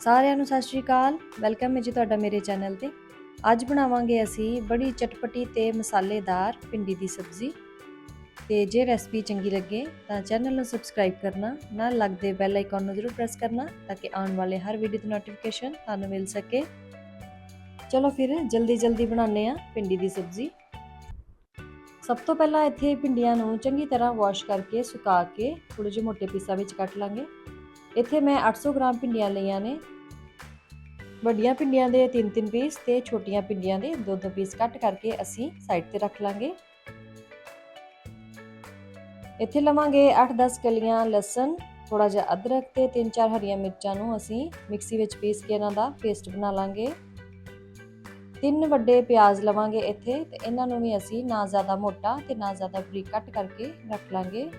ਸਾਰਿਆਂ ਨੂੰ ਸਤਿ ਸ਼੍ਰੀ ਅਕਾਲ। ਵੈਲਕਮ ਹੈ ਜੀ ਤੁਹਾਡਾ ਮੇਰੇ ਚੈਨਲ ਤੇ। ਅੱਜ ਬਣਾਵਾਂਗੇ ਅਸੀਂ ਬੜੀ ਚਟਪਟੀ ਤੇ ਮਸਾਲੇਦਾਰ ਭਿੰਡੀ ਦੀ ਸਬਜ਼ੀ। ਤੇ ਜੇ ਰੈਸਪੀ ਚੰਗੀ ਲੱਗੇ ਤਾਂ ਚੈਨਲ ਨੂੰ ਸਬਸਕ੍ਰਾਈਬ ਕਰਨਾ, ਨਾਲ ਲੱਗਦੇ ਬੈਲ ਆਈਕਨ ਨੂੰ ਜ਼ਰੂਰ ਪ੍ਰੈਸ ਕਰਨਾ ਤਾਂ ਕਿ ਆਉਣ ਵਾਲੇ ਹਰ ਵੀਡੀਓ ਦੀ ਨੋਟੀਫਿਕੇਸ਼ਨ ਤੁਹਾਨੂੰ ਮਿਲ ਸਕੇ। ਚਲੋ ਫਿਰ ਜਲਦੀ ਜਲਦੀ ਬਣਾਉਂਦੇ ਆ ਭਿੰਡੀ ਦੀ ਸਬਜ਼ੀ। ਸਭ ਤੋਂ ਪਹਿਲਾਂ ਇੱਥੇ ਭਿੰਡੀਆਂ ਨੂੰ ਚੰਗੀ ਤਰ੍ਹਾਂ ਵਾਸ਼ ਕਰਕੇ ਸੁਕਾ ਕੇ ਥੋੜੇ ਜਿਹੇ ਮੋਟੇ ਪੀਸਾਂ ਵਿੱਚ ਕੱਟ ਲਾਂਗੇ। ਇੱਥੇ ਮੈਂ 800 ਗ੍ਰਾਮ ਭਿੰਡੀਆਂ ਲਈਆਂ ਨੇ। ਵੱਡੀਆਂ ਭਿੰਡੀਆਂ ਦੇ 3-3 ਪੀਸ ਤੇ ਛੋਟੀਆਂ ਭਿੰਡੀਆਂ ਦੇ 2-2 ਪੀਸ ਕੱਟ ਕਰਕੇ ਅਸੀਂ ਸਾਈਡ ਤੇ ਰੱਖ ਲਾਂਗੇ। ਇੱਥੇ ਲਵਾਂਗੇ 8-10 ਕਲੀਆਂ ਲਸਣ ਥੋੜਾ ਜਿਹਾ ਅਦਰਕ ਤੇ 3-4 ਹਰੀਆਂ ਮਿਰਚਾਂ ਨੂੰ ਅਸੀਂ ਮਿਕਸੀ ਵਿੱਚ ਪੀਸ ਕੇ ਇਹਨਾਂ ਦਾ ਪੇਸਟ ਬਣਾ ਲਾਂਗੇ। ਤਿੰਨ ਵੱਡੇ ਪਿਆਜ਼ ਲਵਾਂਗੇ ਇੱਥੇ ਤੇ ਇਹਨਾਂ ਨੂੰ ਵੀ ਅਸੀਂ ਨਾ ਜ਼ਿਆਦਾ ਮੋਟਾ ਤੇ ਨਾ ਜ਼ਿਆਦਾ ਬਰੀਕ ਕੱਟ ਕਰਕੇ ਰੱਖ ਲਾਂਗੇ।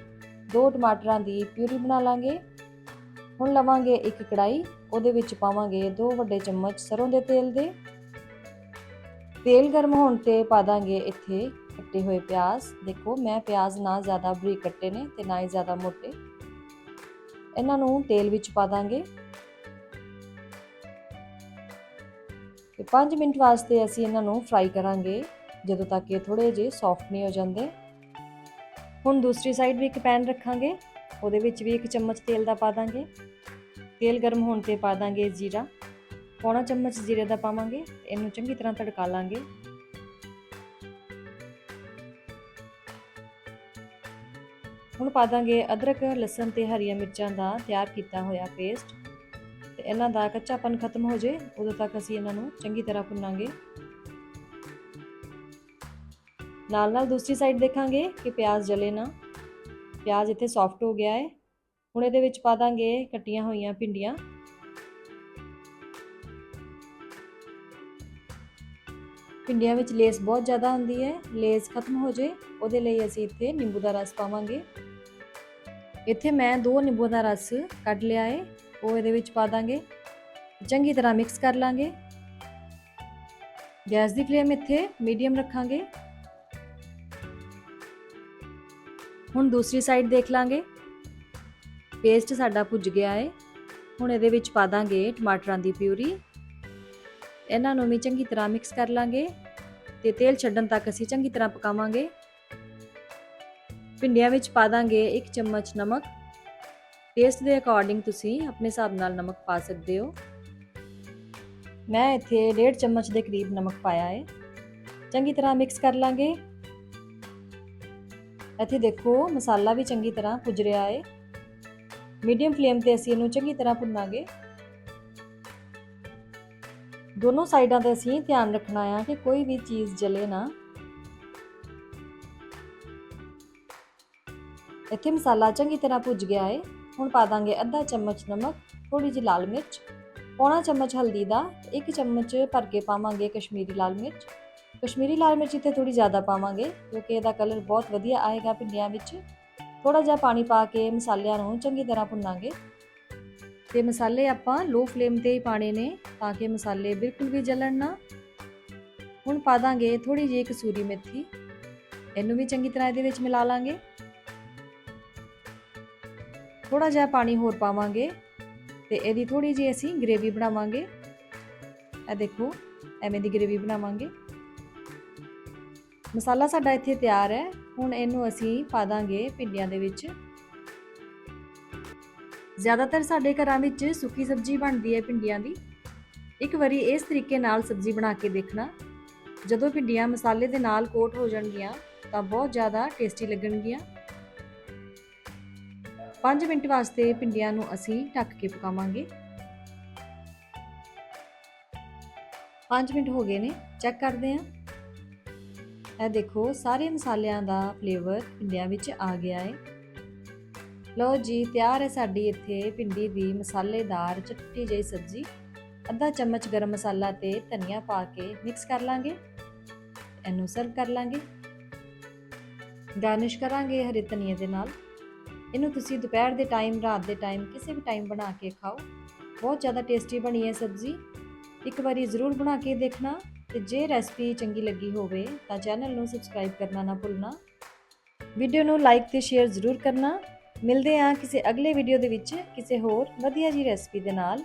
ਦੋ ਟਮਾਟਰਾਂ ਦੀ ਪਿਊਰੀ ਬਣਾ ਲਾਂਗੇ। ਹੁਣ ਲਵਾਂਗੇ ਇੱਕ ਕੜਾਈ, ਉਹਦੇ ਵਿੱਚ ਪਾਵਾਂਗੇ ਦੋ ਵੱਡੇ ਚਮਚ ਸਰੋਂ ਦੇ ਤੇਲ ਦੇ। ਤੇਲ ਗਰਮ ਹੋਣ ਤੇ ਪਾ ਦਾਂਗੇ ਇੱਥੇ ਕੱਟੇ ਹੋਏ ਪਿਆਜ਼। ਦੇਖੋ, ਮੈਂ ਪਿਆਜ਼ ਨਾ ਜ਼ਿਆਦਾ ਬਰੀਕ ਕੱਟੇ ਨੇ ਤੇ ਨਾ ਹੀ ਜ਼ਿਆਦਾ ਮੋਟੇ। ਇਹਨਾਂ ਨੂੰ ਤੇਲ ਵਿੱਚ ਪਾ ਦਾਂਗੇ। ਤੇ 5 ਮਿੰਟ ਵਾਸਤੇ ਅਸੀਂ ਇਹਨਾਂ ਨੂੰ ਫਰਾਈ ਕਰਾਂਗੇ, ਜਦੋਂ ਤੱਕ ਇਹ ਥੋੜੇ ਜਿਹੇ ਸੌਫਟ ਨਹੀਂ ਹੋ ਜਾਂਦੇ। ਹੁਣ ਦੂਸਰੀ ਸਾਈਡ ਵੀ ਇੱਕ ਪੈਨ ਰੱਖਾਂਗੇ। ਉਹਦੇ ਵਿੱਚ ਵੀ ਇੱਕ ਚਮਚ ਤੇਲ ਦਾ ਪਾ ਦਾਂਗੇ। ਤੇਲ ਗਰਮ ਹੋਣ ਤੇ ਪਾ ਦਾਂਗੇ ਜੀਰਾ। ਪੌਣਾ ਚਮਚ ਜੀਰੇ ਦਾ ਪਾਵਾਂਗੇ, ਇਹਨੂੰ ਚੰਗੀ ਤਰ੍ਹਾਂ ਤੜਕਾ ਲਾਂਗੇ। ਹੁਣ ਪਾ ਦਾਂਗੇ ਅਦਰਕ, ਲਸਣ ਤੇ ਹਰੀਆਂ ਮਿਰਚਾਂ ਦਾ ਤਿਆਰ ਕੀਤਾ ਹੋਇਆ ਪੇਸਟ ਤੇ ਇਹਨਾਂ ਦਾ ਕੱਚਾਪਨ ਖਤਮ ਹੋ ਜੇ ਉਦੋਂ ਤੱਕ ਅਸੀਂ ਇਹਨਾਂ ਨੂੰ ਚੰਗੀ ਤਰ੍ਹਾਂ ਭੁੰਨਾਂਗੇ। ਨਾਲ ਨਾਲ ਦੂਸਰੀ ਸਾਈਡ ਦੇਖਾਂਗੇ ਕਿ ਪਿਆਜ਼ ਜਲੇ ਨਾ। ਪਿਆਜ਼ ਇੱਥੇ ਸੌਫਟ ਹੋ ਗਿਆ ਹੈ ਹੁਣ ਇਹਦੇ ਵਿੱਚ ਪਾ ਦਾਂਗੇ ਕੱਟੀਆਂ ਹੋਈਆਂ ਭਿੰਡੀਆਂ। ਭਿੰਡੀਆਂ ਵਿੱਚ ਲੇਸ ਬਹੁਤ ਜ਼ਿਆਦਾ ਹੁੰਦੀ ਹੈ ਲੇਸ ਖਤਮ ਹੋ ਜੇ, ਉਹਦੇ ਲਈ ਅਸੀਂ ਇੱਥੇ ਨਿੰਬੂ ਦਾ ਰਸ ਪਾਵਾਂਗੇ। ਇੱਥੇ ਮੈਂ ਦੋ ਨਿੰਬੂ ਦਾ ਰਸ ਕੱਢ ਲਿਆ ਹੈ ਉਹ ਇਹਦੇ ਵਿੱਚ ਪਾ ਦਾਂਗੇ। ਚੰਗੀ ਤਰ੍ਹਾਂ ਮਿਕਸ ਕਰ ਲਾਂਗੇ। ਗੈਸ ਦੀ ਫਲੇਮ ਇੱਥੇ ਮੀਡੀਅਮ ਰੱਖਾਂਗੇ। ਹੁਣ ਦੂਸਰੀ ਸਾਈਡ ਦੇਖ ਲਾਂਗੇ। ਪੇਸਟ ਸਾਡਾ ਭੁੱਜ ਗਿਆ ਹੈ ਹੁਣ ਇਹਦੇ ਵਿੱਚ ਪਾ ਦਾਂਗੇ ਟਮਾਟਰਾਂ ਦੀ ਪਿਊਰੀ। ਇਹਨਾਂ ਨੂੰ ਵੀ ਚੰਗੀ ਤਰ੍ਹਾਂ ਮਿਕਸ ਕਰ ਲਾਂਗੇ ਤੇ ਤੇਲ ਛੱਡਣ ਤੱਕ ਅਸੀਂ ਚੰਗੀ ਤਰ੍ਹਾਂ ਪਕਾਵਾਂਗੇ। ਭਿੰਡੀਆਂ ਵਿੱਚ ਪਾ ਦਾਂਗੇ 1 ਚਮਚ ਨਮਕ। ਟੇਸਟ ਦੇ ਅਕੋਰਡਿੰਗ ਤੁਸੀਂ ਆਪਣੇ ਹਿਸਾਬ ਨਾਲ ਨਮਕ ਪਾ ਸਕਦੇ ਹੋ। ਮੈਂ ਇੱਥੇ 1.5 ਚਮਚ ਦੇ ਕਰੀਬ ਨਮਕ ਪਾਇਆ ਹੈ ਚੰਗੀ ਤਰ੍ਹਾਂ ਮਿਕਸ ਕਰ ਲਾਂਗੇ। ਇੱਥੇ ਦੇਖੋ, ਮਸਾਲਾ ਵੀ ਚੰਗੀ ਤਰ੍ਹਾਂ ਭੁੱਜ ਰਿਹਾ ਹੈ ਮੀਡੀਅਮ ਫਲੇਮ ਤੇ ਅਸੀਂ ਇਹਨੂੰ ਚੰਗੀ ਤਰ੍ਹਾਂ ਭੁੰਨਾਂਗੇ। ਦੋਨੋਂ ਸਾਈਡਾਂ ਤੇ ਅਸੀਂ ਧਿਆਨ ਰੱਖਣਾ ਆ ਕਿ ਕੋਈ ਵੀ ਚੀਜ਼ ਜਲੇ ਨਾ। ਇੱਥੇ ਮਸਾਲਾ ਚੰਗੀ ਤਰ੍ਹਾਂ ਭੁੱਜ ਗਿਆ ਹੈ ਹੁਣ ਪਾ ਦਾਂਗੇ ਅੱਧਾ ਚਮਚ ਨਮਕ ਥੋੜੀ ਜਿਹੀ ਲਾਲ ਮਿਰਚ। ਪੌਣਾ ਚਮਚ ਹਲਦੀ ਦਾ, ਇੱਕ ਚਮਚ ਭਰ ਕੇ ਪਾਵਾਂਗੇ ਕਸ਼ਮੀਰੀ ਲਾਲ ਮਿਰਚ। ਕਸ਼ਮੀਰੀ ਲਾਲ ਮਿਰਚ ਇੱਥੇ ਥੋੜੀ ਜ਼ਿਆਦਾ ਪਾਵਾਂਗੇ, ਕਿਉਂਕਿ ਇਹਦਾ ਕਲਰ ਬਹੁਤ ਵਧੀਆ ਆਏਗਾ ਭਿੰਡੀਆਂ ਵਿੱਚ। ਥੋੜਾ ਜਿਹਾ ਪਾਣੀ ਪਾ ਕੇ ਮਸਾਲਿਆਂ ਨੂੰ ਚੰਗੀ ਤਰ੍ਹਾਂ ਭੁੰਨਾਂਗੇ। ਤੇ ਮਸਾਲੇ ਆਪਾਂ ਲੋ ਫਲੇਮ ਤੇ ਹੀ ਪਾਣੇ ਨੇ, ਤਾਂ ਕਿ ਮਸਾਲੇ ਬਿਲਕੁਲ ਵੀ ਜਲਣ ਨਾ। ਹੁਣ ਪਾ ਦਾਂਗੇ ਥੋੜੀ ਜਿਹੀ ਕਸੂਰੀ ਮੇਥੀ। ਇਹਨੂੰ ਵੀ ਚੰਗੀ ਤਰ੍ਹਾਂ ਇਹਦੇ ਵਿੱਚ ਮਿਲਾ ਲਾਂਗੇ। ਥੋੜਾ ਜਿਹਾ ਪਾਣੀ ਹੋਰ ਪਾਵਾਂਗੇ, ਤੇ ਇਹਦੀ ਥੋੜੀ ਜਿਹੀ ਅਸੀਂ ਗ੍ਰੇਵੀ ਬਣਾਵਾਂਗੇ। ਇਹ ਦੇਖੋ, ਐਵੇਂ ਦੀ ਗ੍ਰੇਵੀ ਬਣਾਵਾਂਗੇ। ਮਸਾਲਾ ਸਾਡਾ ਇੱਥੇ ਤਿਆਰ ਹੈ। ਹੁਣ ਇਹਨੂੰ ਅਸੀਂ ਪਾ ਦਾਂਗੇ ਭਿੰਡੀਆਂ ਦੇ ਵਿੱਚ। ਜ਼ਿਆਦਾਤਰ ਸਾਡੇ ਘਰਾਂ ਵਿੱਚ ਸੁੱਕੀ ਸਬਜ਼ੀ ਬਣਦੀ ਹੈ ਭਿੰਡੀਆਂ ਦੀ। ਇੱਕ ਵਾਰੀ ਇਸ ਤਰੀਕੇ ਨਾਲ ਸਬਜ਼ੀ ਬਣਾ ਕੇ ਦੇਖਣਾ। ਜਦੋਂ ਭਿੰਡੀਆਂ ਮਸਾਲੇ ਦੇ ਨਾਲ ਕੋਟ ਹੋ ਜਾਣਗੀਆਂ, ਤਾਂ ਬਹੁਤ ਜ਼ਿਆਦਾ ਟੇਸਟੀ ਲੱਗਣਗੀਆਂ। 5 ਮਿੰਟ ਵਾਸਤੇ ਭਿੰਡੀਆਂ ਨੂੰ ਅਸੀਂ ਢੱਕ ਕੇ ਪਕਾਵਾਂਗੇ। 5 ਮਿੰਟ ਹੋ ਗਏ ਨੇ। ਚੈੱਕ ਕਰਦੇ ਹਾਂ। ਇਹ ਦੇਖੋ, ਸਾਰੇ ਮਸਾਲਿਆਂ ਦਾ ਫਲੇਵਰ ਭਿੰਡੀਆਂ ਵਿੱਚ ਆ ਗਿਆ ਹੈ ਲਓ ਜੀ, ਤਿਆਰ ਹੈ ਸਾਡੀ ਇੱਥੇ ਭਿੰਡੀ ਦੀ ਮਸਾਲੇਦਾਰ ਚਟਪਟੀ ਜਿਹੀ ਸਬਜ਼ੀ। ਅੱਧਾ ਚਮਚ ਗਰਮ ਮਸਾਲਾ ਤੇ ਧਨੀਆ ਪਾ ਕੇ ਮਿਕਸ ਕਰ ਲਾਂਗੇ। ਇਹਨੂੰ ਸਰਵ ਕਰ ਲਾਂਗੇ। ਗਾਰਨਿਸ਼ ਕਰਾਂਗੇ ਹਰੇ ਧਨੀਏ ਦੇ ਨਾਲ। ਇਹਨੂੰ ਤੁਸੀਂ ਦੁਪਹਿਰ ਦੇ ਟਾਈਮ ਰਾਤ ਦੇ ਟਾਈਮ ਕਿਸੇ ਵੀ ਟਾਈਮ ਬਣਾ ਕੇ ਖਾਓ। ਬਹੁਤ ਜ਼ਿਆਦਾ ਟੇਸਟੀ ਬਣੀ ਹੈ ਸਬਜ਼ੀ। ਇੱਕ ਵਾਰੀ ਜ਼ਰੂਰ ਬਣਾ ਕੇ ਦੇਖਣਾ। ਤੇ ਜੇ ਰੈਸਪੀ ਚੰਗੀ ਲੱਗੀ ਹੋਵੇ ਤਾਂ ਚੈਨਲ ਨੂੰ ਸਬਸਕ੍ਰਾਈਬ ਕਰਨਾ ਨਾ ਭੁੱਲਣਾ। ਵੀਡੀਓ ਨੂੰ ਲਾਈਕ ਤੇ ਸ਼ੇਅਰ ਜ਼ਰੂਰ ਕਰਨਾ। ਮਿਲਦੇ ਹਾਂ ਕਿਸੇ ਅਗਲੇ ਵੀਡੀਓ ਦੇ ਵਿੱਚ ਕਿਸੇ ਹੋਰ ਵਧੀਆ ਜੀ ਰੈਸਪੀ ਦੇ ਨਾਲ।